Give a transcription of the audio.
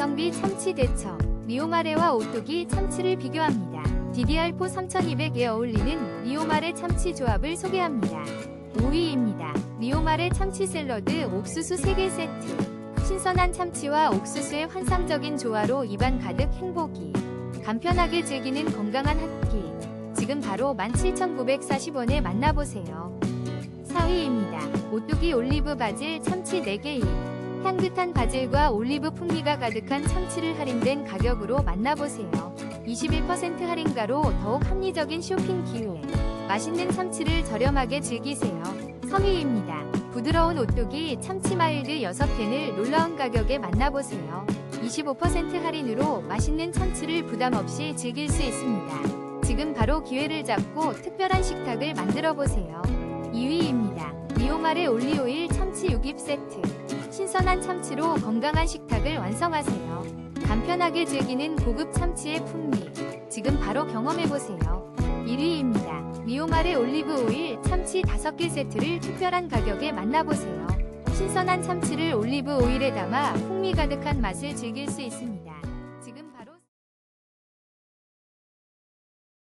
가성비 참치 대처 리오마레와 오뚜기 참치를 비교합니다. DDR4 3200에 어울리는 리오마레 참치 조합을 소개합니다. 5위입니다. 리오마레 참치 샐러드 옥수수 3개 세트 신선한 참치와 옥수수의 환상적인 조화로 입안 가득 행복이 간편하게 즐기는 건강한 한 끼. 지금 바로 17,940원에 만나보세요. 4위입니다. 오뚜기 올리브 바질 참치 4개입. 향긋한 바질과 올리브 풍미가 가득한 참치를 할인된 가격으로 만나보세요. 21% 할인가로 더욱 합리적인 쇼핑 기회. 맛있는 참치를 저렴하게 즐기세요. 3위입니다. 부드러운 오뚜기 참치 마일드 6캔을 놀라운 가격에 만나보세요. 25% 할인으로 맛있는 참치를 부담 없이 즐길 수 있습니다. 지금 바로 기회를 잡고 특별한 식탁을 만들어 보세요. 2위입니다. 리오마레 올리오일 참치 6입 세트. 신선한 참치로 건강한 식탁을 완성하세요. 간편하게 즐기는 고급 참치의 풍미. 지금 바로 경험해보세요. 1위입니다. 리오마레 올리브 오일 참치 5개 세트를 특별한 가격에 만나보세요. 신선한 참치를 올리브 오일에 담아 풍미 가득한 맛을 즐길 수 있습니다.